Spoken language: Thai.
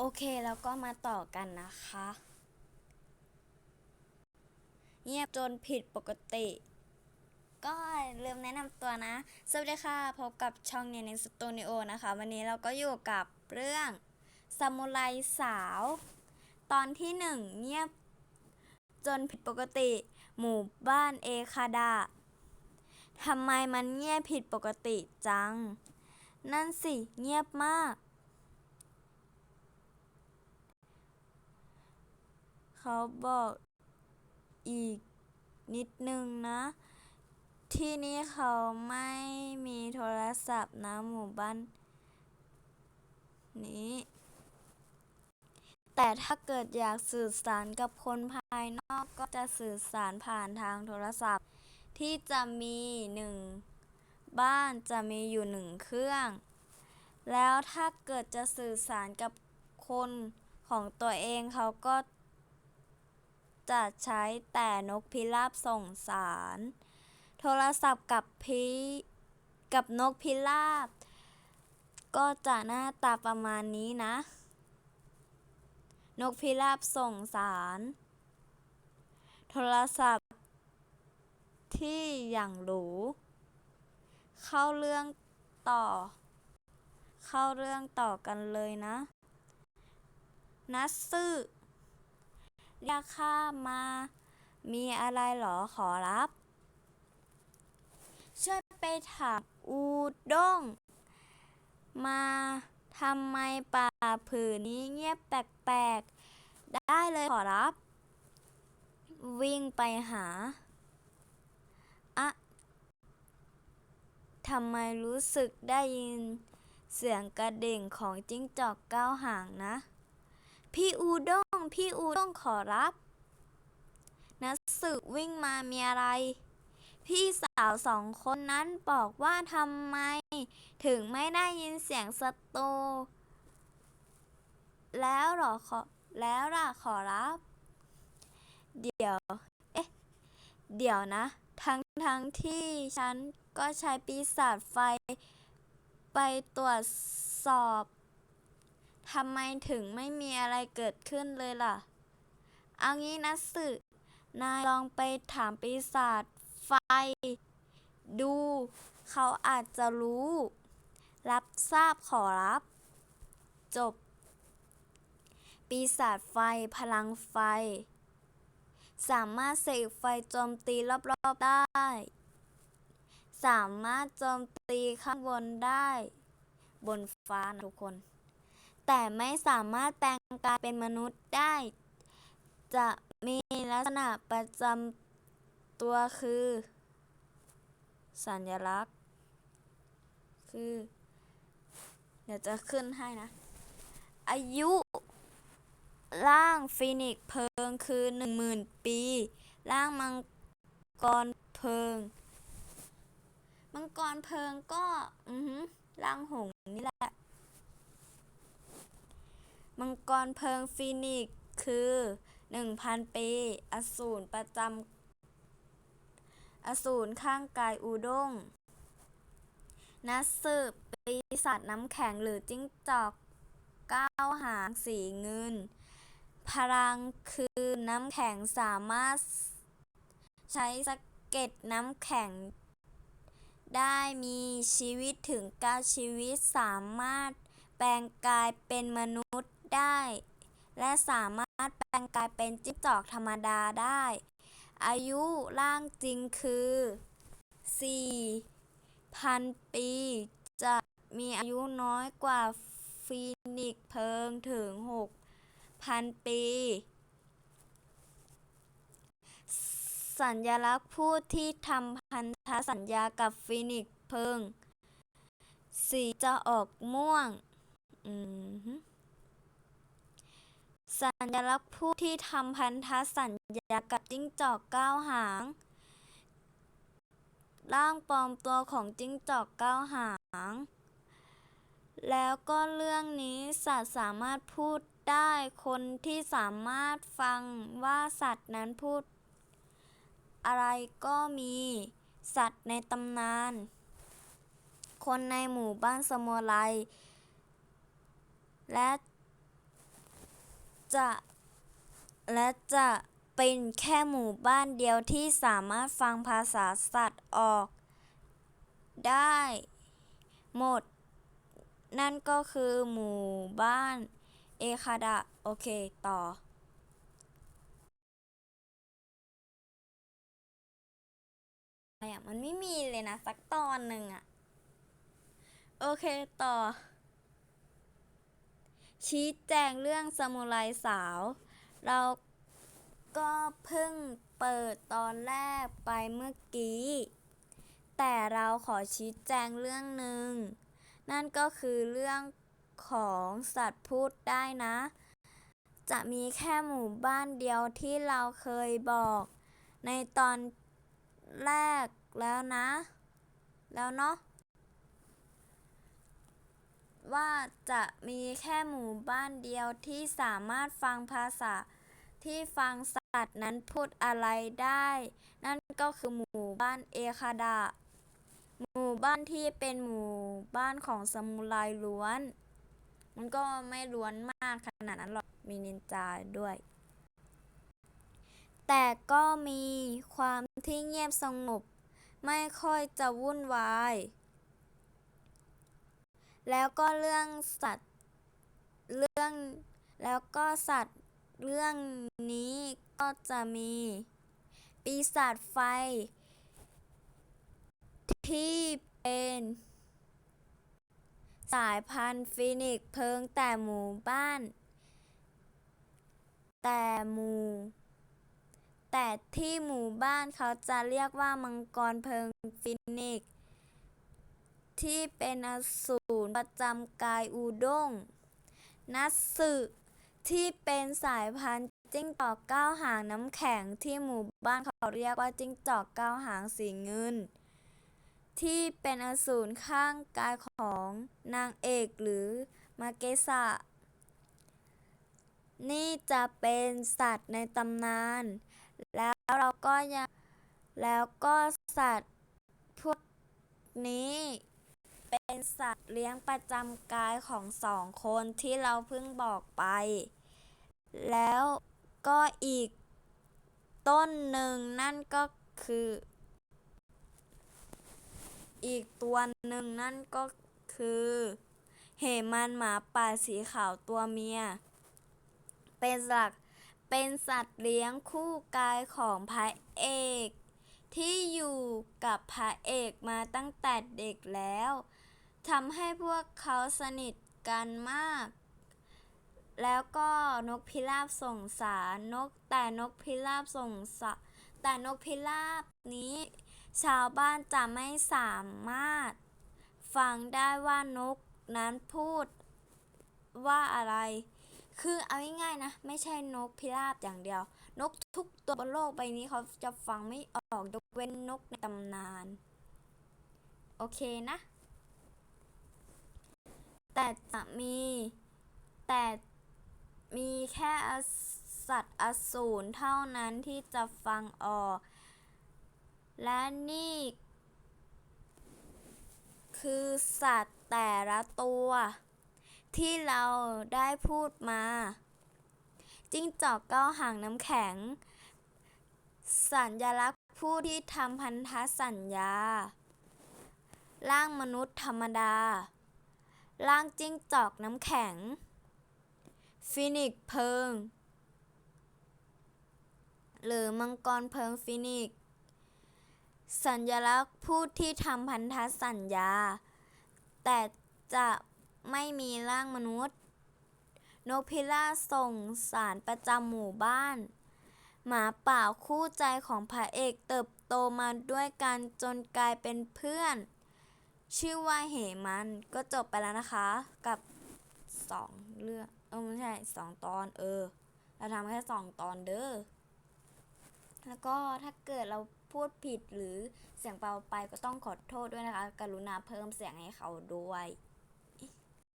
โอเคแล้วก็มาต่อกันนะคะ เงียบจนผิดปกติ ก็ลืมแนะนำตัวนะ สวัสดีค่ะพบกับช่องเนนสตูดิโอนะคะ วันนี้เราก็อยู่กับเรื่องซามูไรสาว ตอนที่หนึ่งเงียบจนผิดปกติ หมู่บ้านเอคาดาทำไมมันเงียบผิดปกติจัง นั่นสิเงียบมาก เขาบอกอีกนิดนึงนะ ที่นี่เขาไม่มีโทรศัพท์นะหมู่บ้านนี้ แต่ถ้าเกิดอยากสื่อสารกับคนภายนอกก็จะสื่อสารผ่านทางโทรศัพท์ ที่จะมีหนึ่งบ้านจะมีอยู่หนึ่งเครื่อง แล้วถ้าเกิดจะสื่อสารกับคนของตัวเองเขาก็ จะใช้แต่นกพิราบส่งสาร โทรศัพท์กับพิกับนกพิราบ ก็จะหน้าตาประมาณนี้นะ นกพิราบส่งสาร โทรศัพท์ ที่อย่างหรูเข้าเรื่องต่อ เข้าเรื่องต่อกันเลยนะ นัดซื่อ เรียกข้ามา มีอะไรหรอขอรับ ช่วยไปถามอูด้ง มาทำไมป่าผืนนี้เงียบแปลกๆ ได้เลยขอรับ วิ่งไปหา อะทำไมรู้สึกได้ยินเสียงกระดิ่งของจิ้งจอกเก้าหางนะ พี่อูด้ง พี่อูด้งขอรับนัสืบวิ่งมามีอะไร พี่สาวสองคนนั้นบอกว่าทำไม ถึงไม่ได้ยินเสียงสตรูแล้วหรอขอแล้วล่ะขอรับ เดี๋ยว เอ๊ะ เดี๋ยวนะ ทั้งทั้งที่ฉันก็ใช้ปีศาจไฟ ไปตรวจสอบ ทำไมถึงไม่มีอะไรเกิดขึ้นเลยล่ะ เอางี้นะสึนายลองไปถามปีศาจไฟ ดู เขาอาจจะรู้ รับทราบขอรับ จบ ปีศาจไฟพลังไฟ สามารถเสกไฟโจมตีรอบๆได้ สามารถโจมตีข้างบนได้ บนฟ้านะทุกคน แต่ไม่สามารถแปลงกายเป็นมนุษย์ได้ จะมีลักษณะประจำตัวคือ สัญลักษณ์ คือ เดี๋ยวจะขึ้นให้นะ อายุร่างฟีนิกเพลิงคือหนึ่งหมื่นปี ร่างมังกรเพลิง มังกรเพลิงก็ อือหือร่างหงส์นี่แหละ มังกรเพลิงฟีนิกซ์คือหนึ่งพันปี อสูรประจำอสูรข้างกายอูด้งนักสืบปีศาจน้ำแข็งหรือจิ้งจอกก้าวหางสีเงิน พลังคือน้ำแข็งสามารถ ใช้สะเก็ดน้ำแข็ง ได้มีชีวิตถึงเก้าชีวิตสามารถแปลงกายเป็นมนุษย์ ได้ และสามารถแปลงกายเป็นจิ้งจอกธรรมดาได้ อายุร่างจริงคือ 4,000 ปี จะมีอายุน้อยกว่าฟีนิกเพิงถึง 6,000 ปี สัญลักษณ์ผู้ที่ทำพันธสัญญากับฟีนิกเพิง สีจะออกม่วง อือหือ สัญลักษณ์ผู้ที่ทำพันธสัญญากับจิ้งจอกเก้าหาง ร่างปลอมตัวของจิ้งจอกเก้าหาง แล้วก็เรื่องนี้สัตว์สามารถพูดได้คนที่สามารถฟังว่าสัตว์นั้นพูด อะไรก็มีสัตว์ในตำนาน คนในหมู่บ้านสโมไรและ จะและจะเป็นแค่หมู่บ้านเดียวที่สามารถฟังภาษาสัตว์ออกได้หมด นั่นก็คือหมู่บ้านเอคาดะ โอเค ต่ออะไรอะมันไม่มีเลยนะ สักตอนหนึ่งอะ โอเคต่อ ชี้แจงเรื่องสมุไรสาว เราก็เพิ่งเปิดตอนแรกไปเมื่อกี้ แต่เราขอชี้แจงเรื่องหนึ่ง นั่นก็คือเรื่องของสัตว์พูดได้นะ จะมีแค่หมู่บ้านเดียวที่เราเคยบอก ในตอนแรกแล้วนะ แล้วเนาะ ว่าจะมีแค่หมู่บ้านเดียวที่สามารถฟังภาษาที่ฟังสัตว์นั้นพูดอะไรได้ นั่นก็คือหมู่บ้านเอคาดะหมู่บ้านที่เป็นหมู่บ้านของสมุไรล้วน มันก็ไม่ล้วนมากขนาดนั้นหรอกมีนินจาด้วย แต่ก็มีความที่เงียบสงบ ไม่ค่อยจะวุ่นวาย แล้วก็เรื่องสัตว์เรื่องแล้วก็สัตว์เรื่องนี้ก็จะมี ปีศาจไฟ ที่เป็นสายพันธุ์ฟีนิกเพิงแต่หมู่บ้าน แต่หมู่ แต่ที่หมู่บ้านเขาจะเรียกว่ามังกรเพิงฟีนิก ที่เป็นอสูรประจำกายอูด้ง นัตสึที่เป็นสายพันธุ์จิ้งจอกเก้าหางน้ำแข็งที่หมู่บ้านเขาเรียกว่าจิ้งจอกเก้าหางสีเงิน ที่เป็นอสูรข้างกายของนางเอกหรือมาเกสะนี่จะเป็นสัตว์ในตำนาน แล้วเราก็ยังแล้วก็สัตว์พวกนี้ เป็นสัตว์เลี้ยงประจำกายของสองคนที่เราเพิ่งบอกไป แล้วก็อีกต้นหนึ่งนั่นก็คือ อีกตัวหนึ่งนั่นก็คือเหมันหมาป่าสีขาวตัวเมีย เป็นสัตว์เป็นสัตว์เลี้ยงคู่กายของพระเอก ที่อยู่กับพระเอกมาตั้งแต่เด็กแล้วทำให้พวกเขาสนิทกันมาก แล้วก็นกพิราบส่งสารนกแต่นกพิราบส่งสาแต่นกพิราบนี้ ชาวบ้านจะไม่สามารถ ฟังได้ว่านกนั้นพูดว่าอะไร คือเอาง่ายๆนะ ไม่ใช่นกพิราบอย่างเดียว นกทุกตัวบนโลกใบนี้เขาจะฟังไม่ออกยกเว้นนกในตำนาน โอเคนะ แต่จะมี แต่มีแค่สัตว์อสูรเท่านั้นที่จะฟังออก และนี่ คือสัตว์แต่ละตัว ที่เราได้พูดมา จิ้งจอกเก้าหางน้ำแข็ง สัญลักษณ์ผู้ที่ทำพันธสัญญา ร่างมนุษย์ธรรมดา ร่างจิ้งจอกน้ำแข็ง ฟินิกเพิง หรือมังกรเพิงฟินิกสัญลักษณ์ผู้ที่ทำพันธสัญญา แต่จะ ไม่มีร่างมนุษย์ นกพิราบส่งสารประจำหมู่บ้าน หมาป่าคู่ใจของพระเอกเติบโตมาด้วยกันจนกลายเป็นเพื่อน ชื่อว่าเหมันก็จบไปแล้วนะคะกับสองเรื่องเออไม่ใช่สองตอนเออ เราทำแค่สองตอนเด้อแล้วก็ถ้าเกิดเราพูดผิดหรือเสียงเบาไปก็ต้องขอโทษด้วยนะคะ กรุณาเพิ่มเสียงให้เขาด้วย